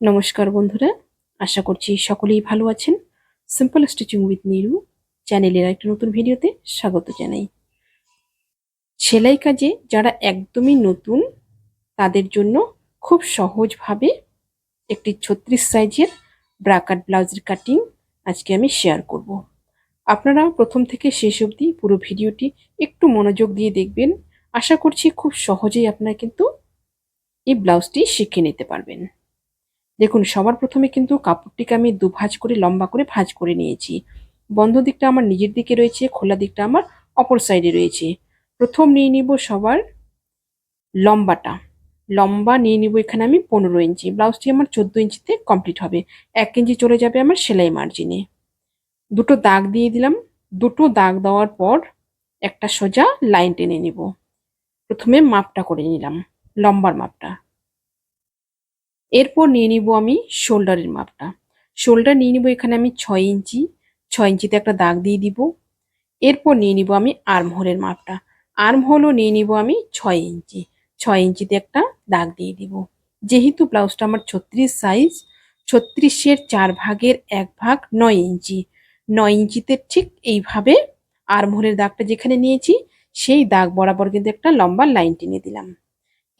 নমস্কার বন্ধুরা, আশা করছি সকলেই ভালো আছেন। সিম্পল স্টিচিং উইথ নিরু চ্যানেলের একটা নতুন ভিডিওতে স্বাগত জানাই। সেলাই কাজে যারা একদমই নতুন, তাদের জন্য খুব সহজভাবে একটি ছত্রিশ সাইজের ব্রাকাট ব্লাউজের কাটিং আজকে আমি শেয়ার করব। আপনারা প্রথম থেকে শেষ অবধি পুরো ভিডিওটি একটু মনোযোগ দিয়ে দেখবেন। আশা করছি খুব সহজেই আপনারা কিন্তু এই ব্লাউজটি শিখে নিতে পারবেন। দেখুন, সবার প্রথমে কিন্তু কাপড়টিকে আমি দু ভাঁজ করে, লম্বা করে ভাঁজ করে নিয়েছি। বন্ধ দিকটা আমার নিজের দিকে রয়েছে, খোলা দিকটা আমার অপর সাইডে রয়েছে। প্রথম নিয়ে নিব সবার লম্বাটা। লম্বা নিয়ে নিব এখানে আমি পনেরো ইঞ্চি। ব্লাউজটি আমার চোদ্দ ইঞ্চিতে কমপ্লিট হবে। এক ইঞ্চি চলে যাবে আমার সেলাই মার্জিনে। দুটো দাগ দিয়ে দিলাম। দুটো দাগ দেওয়ার পর একটা সোজা লাইন টেনে নিব। প্রথমে মাপটা করে নিলাম, লম্বার মাপটা। এরপর নিয়ে নিব আমি শোল্ডারের মাপটা। শোল্ডার নিয়ে নিব এখানে আমি ছয় ইঞ্চি, ছয় ইঞ্চিতে একটা দাগ দিয়ে দিব। এরপর নিয়ে নিব আমি আর্ম হোলের মাপটা। আর্ম হোলও নিয়ে নিব আমি ছয় ইঞ্চি, ছয় ইঞ্চিতে একটা দাগ দিয়ে দিব। যেহেতু ব্লাউজটা আমার ছত্রিশ সাইজ, ছত্রিশের চার ভাগের এক ভাগ নয় ইঞ্চি। নয় ইঞ্চিতে ঠিক এইভাবে আর্ম হোলের দাগটা যেখানে নিয়েছি, সেই দাগ বরাবর কিন্তু একটা লম্বা লাইন টেনে দিলাম।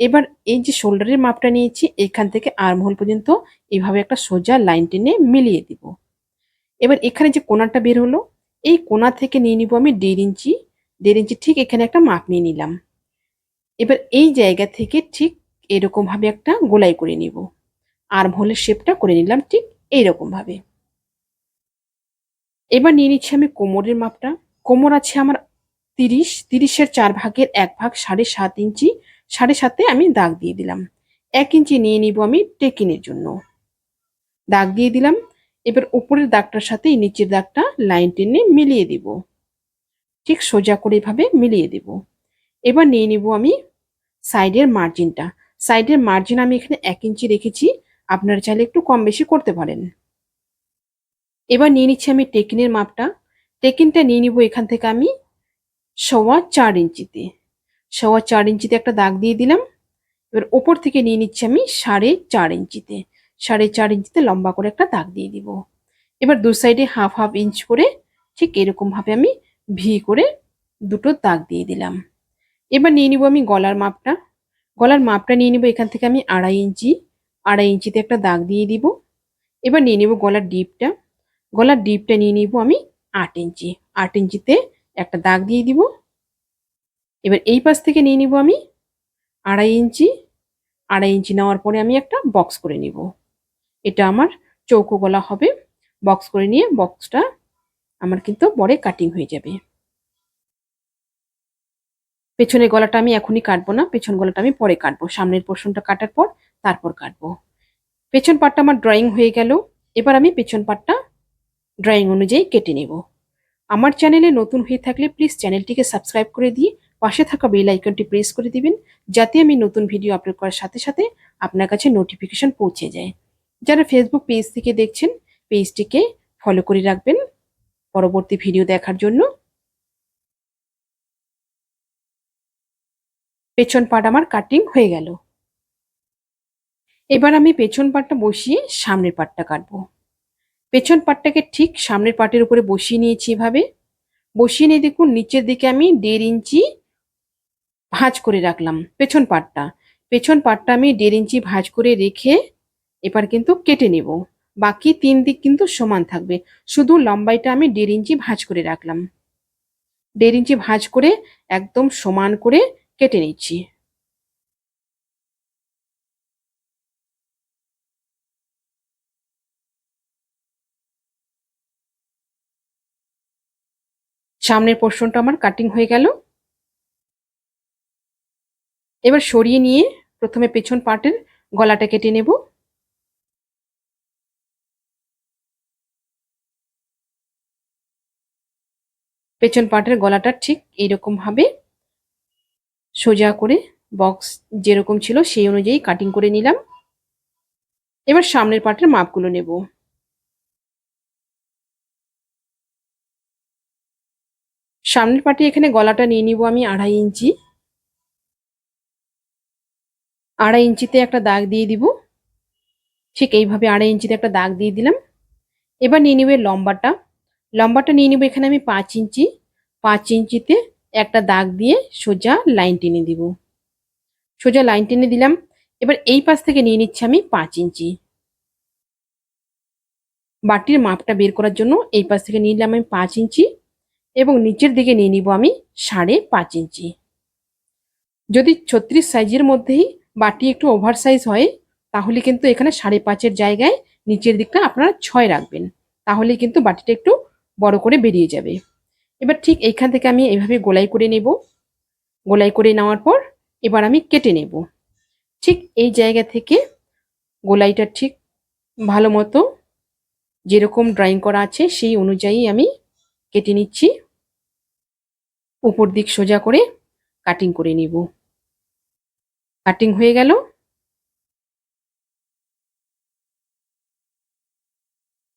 এবার এই যে শোল্ডারের মাপটা নিয়েছি, এখান থেকে আর্ম হোল পর্যন্ত এইভাবে একটা সোজা লাইন টেনে মিলিয়ে দিব। এবার এখানে যে কোনাটা বের হলো, এই কোনা থেকে নিয়ে নিব আমি দেড় ইঞ্চি। দেড় ইঞ্চি ঠিক এখানে একটা মাপ নিয়ে নিলাম। এবার এই জায়গা থেকে ঠিক এরকমভাবে একটা গোলাই করে নিব। আর্ম হোলের শেপটা করে নিলাম ঠিক এইরকমভাবে। এবার নিয়ে নিচ্ছি আমি কোমরের মাপটা। কোমর আছে আমার তিরিশ, তিরিশের চার ভাগের এক ভাগ সাড়ে সাত ইঞ্চি। সাড়ে সাতে আমি দাগ দিয়ে দিলাম। এক ইঞ্চি নিয়ে নিব আমি টেকিনের জন্য। দাগ দিয়ে দিলাম। এবার উপরের দাগটার সাথে নিচের দাগটা লাইন টেনে মিলিয়ে দিব। ঠিক সোজা করে এভাবে মিলিয়ে দেব। এবার নিয়ে নিব আমি সাইডের মার্জিনটা। সাইডের মার্জিন আমি এখানে এক ইঞ্চি রেখেছি। আপনারা চাইলে একটু কম বেশি করতে পারেন। এবার নিয়ে নিচ্ছি আমি টেকিনের মাপটা। টেকিনটা নিয়ে নিব এখান থেকে আমি সওয়া চার ইঞ্চিতে। সওয়া চার ইঞ্চিতে একটা দাগ দিয়ে দিলাম। এবার ওপর থেকে নিয়ে নিচ্ছি আমি সাড়ে চার ইঞ্চিতে। সাড়ে চার ইঞ্চিতে লম্বা করে একটা দাগ দিয়ে দিব। এবার দু সাইডে হাফ হাফ ইঞ্চ করে ঠিক এরকমভাবে আমি ভি করে দুটো দাগ দিয়ে দিলাম। এবার নিয়ে নিব আমি গলার মাপটা। গলার মাপটা নিয়ে নিব এখান থেকে আমি আড়াই ইঞ্চি। আড়াই ইঞ্চিতে একটা দাগ দিয়ে দিব। এবার নিয়ে নিব গলার ডিপটা। গলার ডিপটা নিয়ে নিব আমি আট ইঞ্চি। আট ইঞ্চিতে একটা দাগ দিয়ে দিব। এবার এই পাশ থেকে নিয়ে নিব আমি আড়াই ইঞ্চি আড়াই ইঞ্চি নেওয়ার পরে আমি একটা বক্স করে নিব। এটা আমার চৌকো গলা হবে। বক্স করে নিয়ে বক্সটা আমার কিন্তু বড়ে কাটিং হয়ে যাবে। পেছনের গলাটা আমি এখনই কাটবো না, পেছন গলাটা আমি পরে কাটবো। সামনের পোর্শনটা কাটার পর তারপর কাটবো। পেছন পাটটা আমার ড্রয়িং হয়ে গেল। এবার আমি পেছন পাটটা ড্রয়িং অনুযায়ী কেটে নেব। আমার চ্যানেলে নতুন হয়ে থাকলে প্লিজ চ্যানেলটিকে সাবস্ক্রাইব করে দিয়ে পাশে থাকা বেল আইকনটি প্রেস করে দিবেন, যাতে আমি নতুন ভিডিও আপলোড করার সাথে সাথে আপনার কাছে নোটিফিকেশন পৌঁছে যায়। যারা ফেসবুক পেজ থেকে দেখছেন পেজটিকে ফলো করে রাখবেন। পরবর্তী ভিডিও দেখার জন্য। পেছন পাট আমার কাটিং হয়ে গেল। এবার আমি পেছন পাটটা বসিয়ে সামনের পাটটা কাটবো। পেছন পাটটাকে ঠিক সামনের পাটের উপরে বসিয়ে নিয়েছি এভাবে। বসিয়ে নিয়ে দেখুন, নিচের দিকে আমি দেড় ইঞ্চি ভাঁজ করে রাখলাম, পেছন পাটটা। পেছন পাটটা আমি দেড় ইঞ্চি ভাঁজ করে রেখে এবার কিন্তু কেটে নেব। বাকি তিন দিক কিন্তু সমান থাকবে। শুধু লম্বাইটা আমি দেড় ইঞ্চি ভাঁজ করে রাখলাম। দেড় ইঞ্চি ভাঁজ করে একদম সমান করে কেটে নিচ্ছি। সামনের পোর্শনটা আমার কাটিং হয়ে গেল। এবার সরিয়ে নিয়ে প্রথমে পেছন পার্টের গলাটা কেটে নেব। পেছন পার্টের গলাটা ঠিক এইরকম ভাবে সোজা করে বক্স যেরকম ছিল সেই অনুযায়ী কাটিং করে নিলাম। এবার সামনের পার্টের মাপগুলো নেব। সামনের পার্টে এখানে গলাটা নিয়ে নিব আমি আড়াই ইঞ্চি। আড়াই ইঞ্চিতে একটা দাগ দিয়ে দিব। ঠিক এইভাবে আড়াই ইঞ্চিতে একটা দাগ দিয়ে দিলাম। এবার নিয়ে নেবে লম্বাটা। লম্বাটা নিয়ে নেব এখানে আমি পাঁচ ইঞ্চি। পাঁচ ইঞ্চিতে একটা দাগ দিয়ে সোজা লাইন টেনে দিব। সোজা লাইন টেনে দিলাম। এবার এই পাশ থেকে নিয়ে নিচ্ছি আমি পাঁচ ইঞ্চি। বাটির মাপটা বের করার জন্য এই পাশ থেকে নিয়ে নিলাম আমি পাঁচ ইঞ্চি এবং নিচের দিকে নিয়ে নিব আমি সাড়ে পাঁচ ইঞ্চি। যদি ছত্রিশ সাইজের মধ্যেই বাটি একটু ওভার সাইজ হয়, তাহলে কিন্তু এখানে সাড়ে পাঁচের জায়গায় নিচের দিকটা আপনারা ছয় রাখবেন। তাহলে কিন্তু বাটিটা একটু বড় করে বেরিয়ে যাবে। এবার ঠিক এইখান থেকে আমি এইভাবে গোলাই করে নেব। গোলাই করে নেওয়ার পর এবার আমি কেটে নেব। ঠিক এই জায়গা থেকে গোলাইটা ঠিক ভালো মতো যেরকম ড্রয়িং করা আছে সেই অনুযায়ী আমি কেটে নিচ্ছি। উপর দিক সোজা করে কাটিং করে নিব। কাটিং হয়ে গেল।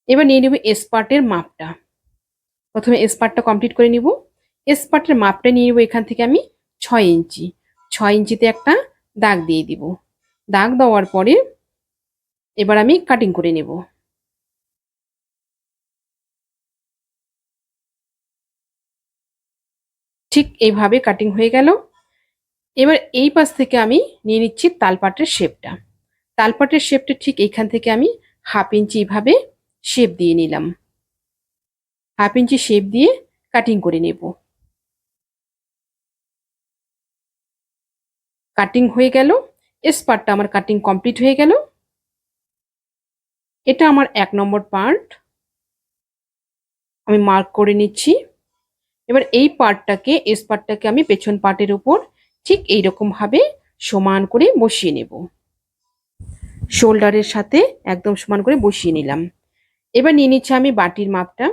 এবার নিয়ে নেব এসপার্টের মাপটা। প্রথমে এসপার্টটা কমপ্লিট করে নিব। এসপার্টের মাপটা নিয়ে নেব এখান থেকে আমি ছয় ইঞ্চি। ছয় ইঞ্চিতে একটা দাগ দিয়ে দিব। দাগ দেওয়ার পরে এবার আমি কাটিং করে নেব। ঠিক এইভাবে কাটিং হয়ে গেল। এবার এই পাশ থেকে আমি নিয়ে নিচ্ছি তালপাটের শেপটা তালপাটের শেপটা ঠিক এইখান থেকে আমি হাফ ইঞ্চি এইভাবে শেপ দিয়ে নিলাম। হাফ ইঞ্চি শেপ দিয়ে কাটিং করে নেব। কাটিং হয়ে গেল এস আমার কাটিং কমপ্লিট হয়ে গেল। এটা আমার এক নম্বর পার্ট আমি মার্ক করে নিচ্ছি। এবার এই পার্টটাকে এস পার্টটাকে আমি পেছন পার্টের উপর ঠিক এইরকম ভাবে সমান করে বসিয়ে নেব। শোল্ডারের সাথে একদম সমান করে বসিয়ে নিলাম। এবার নিয়ে নিচ্ছি আমি বাটির মাপটা।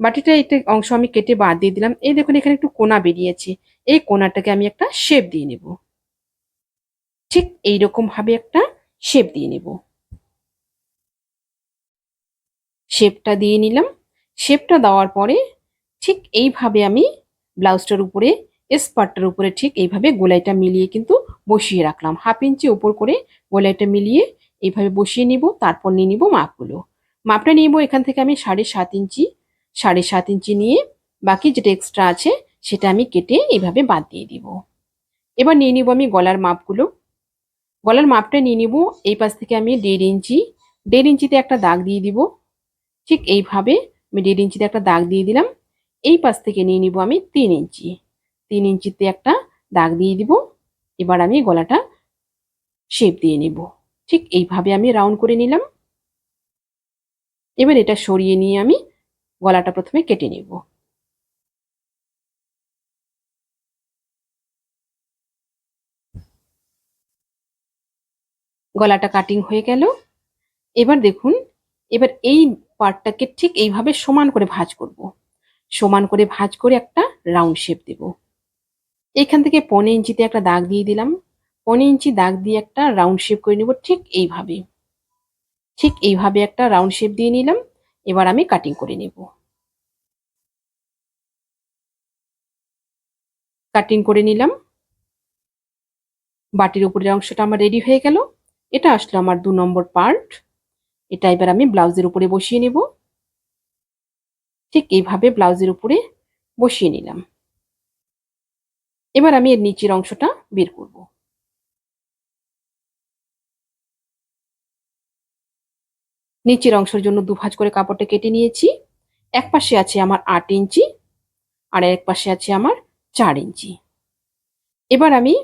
বাটিটা একটা অংশ আমি কেটে বাদ দিয়ে দিলাম। এই দেখুন, এখানে একটু কোনা বেরিয়েছে। এই কোনাটাকে আমি একটা শেপ দিয়ে নেব। ঠিক এইরকম ভাবে একটা শেপ দিয়ে নেব। শেপটা দিয়ে নিলাম। শেপটা দেওয়ার পরে ঠিক এইভাবে আমি ব্লাউজটার উপরে স্পার্টটার উপরে ঠিক এইভাবে গোলাইটা মিলিয়ে কিন্তু বসিয়ে রাখলাম। হাফ ইঞ্চি উপর করে গোলাইটা মিলিয়ে এইভাবে বসিয়ে নিব, তারপর নিয়ে নিব মাপগুলো। মাপটা নিয়ে এখান থেকে আমি সাড়ে সাত ইঞ্চি, সাড়ে সাত ইঞ্চি নিয়ে বাকি যেটা এক্সট্রা আছে সেটা আমি কেটে এইভাবে বাদ দিয়ে দিব। এবার নিয়ে নিব আমি গলার মাপগুলো। গলার মাপটা নিয়ে নিব, এই পাশ থেকে আমি দেড় ইঞ্চি, দেড় ইঞ্চিতে একটা দাগ দিয়ে দিব। ঠিক এইভাবে আমি দেড় ইঞ্চিতে একটা দাগ দিয়ে দিলাম। এই পাশ থেকে নিয়ে নিব আমি তিন ইঞ্চি। তিন ইঞ্চিতে একটা দাগ দিয়ে দিব। এবার আমি গলাটা শেপ দিয়ে নেব। ঠিক এইভাবে আমি রাউন্ড করে নিলাম। এবার এটা সরিয়ে নিয়ে আমি গলাটা প্রথমে কেটে নেব। গলাটা কাটিং হয়ে গেল। এবার দেখুন, এবার এই পার্টটাকে ঠিক এইভাবে সমান করে ভাঁজ করব। সমান করে ভাঁজ করে একটা রাউন্ড শেপ দেব। এখান থেকে পনে ইঞ্চিতে একটা দাগ দিয়ে দিলাম। পনে ইঞ্চি দাগ দিয়ে একটা রাউন্ড শেপ করে নেব ঠিক এইভাবে। ঠিক এইভাবে একটা রাউন্ড শেপ দিয়ে নিলাম। এবার আমি কাটিং করে নেব। কাটিং করে নিলাম। বাটির উপরের অংশটা আমার রেডি হয়ে গেল। এটা আসলো আমার দু নম্বর পার্ট। এটা এবার আমি ব্লাউজের উপরে বসিয়ে নেব। ঠিক এইভাবে ব্লাউজের উপরে বসিয়ে নিলাম। এবার আমি এর নিচের অংশটা বের করব। নিচের অংশের জন্য দু ভাঁজ করে কাপড়টা কেটে নিয়েছি। এক পাশে আছে আমার আট ইঞ্চি আর এক পাশে আছে আমার চার ইঞ্চি। এবার আমি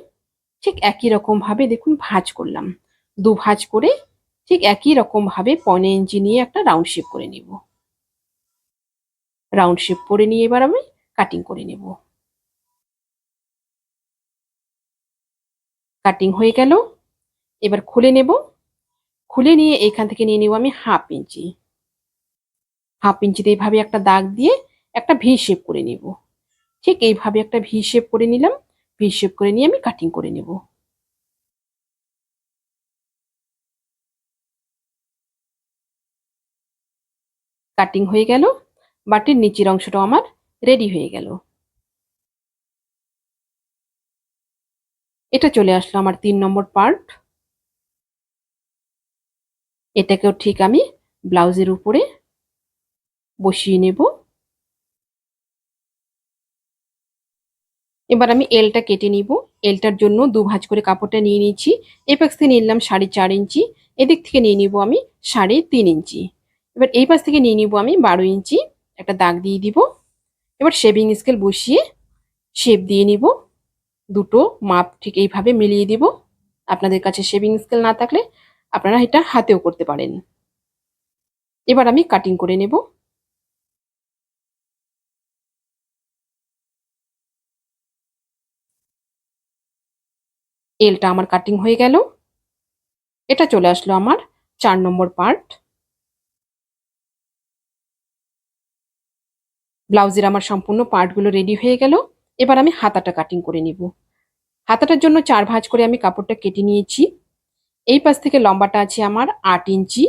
ঠিক একই রকম ভাবে দেখুন ভাঁজ করলাম। দু ভাঁজ করে ঠিক একই রকম ভাবে পনে ইঞ্চি নিয়ে একটা রাউন্ড শেপ করে নিব। রাউন্ড শেপ করে নিয়ে এবার আমি কাটিং করে নেব। কাটিং হয়ে গেল। এবার খুলে নেব। খুলে নিয়ে এখান থেকে নিয়ে নেব আমি হাফ ইঞ্চি। হাফ ইঞ্চিতে এইভাবে একটা দাগ দিয়ে একটা ভি শেপ করে নেব। ঠিক এইভাবে একটা ভি শেপ করে নিলাম। ভি শেপ করে নিয়ে আমি কাটিং করে নেব। কাটিং হয়ে গেল। বাটির নিচের অংশটাও আমার রেডি হয়ে গেল। এটা চলে আসলো আমার তিন নম্বর পার্ট এটাকেও ঠিক আমি ব্লাউজের উপরে বসিয়ে নেব। এবার আমি এলটা কেটে নিব। এলটার জন্য দু ভাঁজ করে কাপড়টা নিয়ে এই পাশ থেকে নিলাম সাড়ে চার ইঞ্চি। এদিক থেকে নিয়ে নিব আমি সাড়ে তিন ইঞ্চি। এবার এই পাশ থেকে নিয়ে নিব আমি বারো ইঞ্চি। একটা দাগ দিয়ে দিব। এবার শেভিং স্কেল বসিয়ে শেপ দিয়ে নিব। দুটো মাপ ঠিক এইভাবে মিলিয়ে দিব। আপনাদের কাছে শেভিং স্কেল না থাকলে আপনারা এটা হাতেও করতে পারেন। এবার আমি কাটিং করে নেব। এলটা আমার কাটিং হয়ে গেল। এটা চলে আসলো আমার চার নম্বর পার্ট ব্লাউজের আমার সম্পূর্ণ পার্টগুলো রেডি হয়ে গেল। এবার আমি হাতাটা কাটিং করে নিব। হাতাটার জন্য চার ভাঁজ করে আমি কাপড়টা কেটে নিয়েছি। এই পাশ থেকে লম্বাটা আছে আমার আট ইঞ্চি।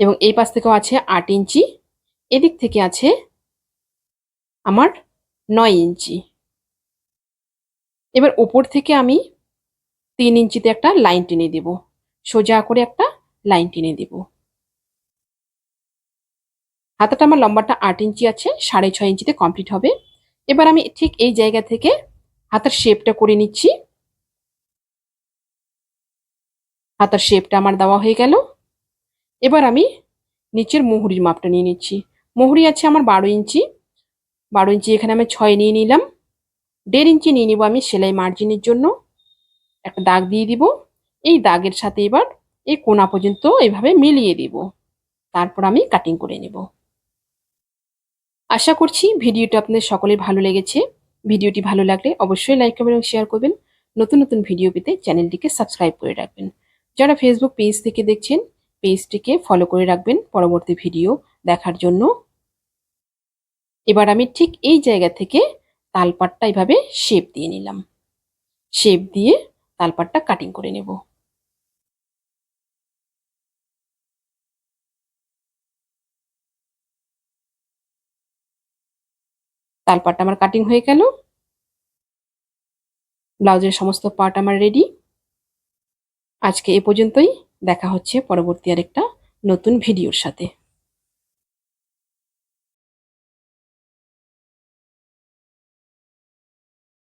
এবং এই পাশ থেকেও আছে আট ইঞ্চি। এদিক থেকে আছে আমার নয় ইঞ্চি। এবার ওপর থেকে আমি তিন ইঞ্চিতে একটা লাইন টেনে দেব। সোজা করে একটা লাইন টেনে দেব। হাতাটা আমার লম্বাটা আট ইঞ্চি আছে, সাড়ে ছয় ইঞ্চিতে কমপ্লিট হবে। এবার আমি ঠিক এই জায়গা থেকে হাতার শেপটা করে নিচ্ছি। হাতার শেপটা আমার দেওয়া হয়ে গেল। এবার আমি নিচের মুহুরির মাপটা নিয়ে নিচ্ছি। মুহুরি আছে আমার বারো ইঞ্চি। বারো ইঞ্চি এখানে আমি ছয় নিয়ে নিলাম। দেড় ইঞ্চি নিয়ে নিব আমি সেলাই মার্জিনের জন্য। একটা দাগ দিয়ে দিব। এই দাগের সাথে এবার এই কোনা পর্যন্ত এইভাবে মিলিয়ে দিব। তারপর আমি কাটিং করে নেব। আশা করছি ভিডিওটা আপনাদের সকলের ভালো লেগেছে। ভিডিওটি ভালো লাগলে অবশ্যই লাইক করবেন এবং শেয়ার করবেন। নতুন নতুন ভিডিও পেতে চ্যানেলটিকে সাবস্ক্রাইব করে রাখবেন। যারা ফেসবুক পেজ থেকে দেখছেন পেজটিকে ফলো করে রাখবেন পরবর্তী ভিডিও দেখার জন্য। এবার আমি ঠিক এই জায়গা থেকে তালপাটটা এভাবে শেপ দিয়ে নিলাম। শেপ দিয়ে তালপাটটা কাটিং করে নেব। তালপাটটা আমার কাটিং হয়ে গেল। ব্লাউজের সমস্ত পার্ট আমার রেডি আজকে এ পর্যন্তই। দেখা হচ্ছে পরবর্তী আরেকটা নতুন ভিডিওর সাথে।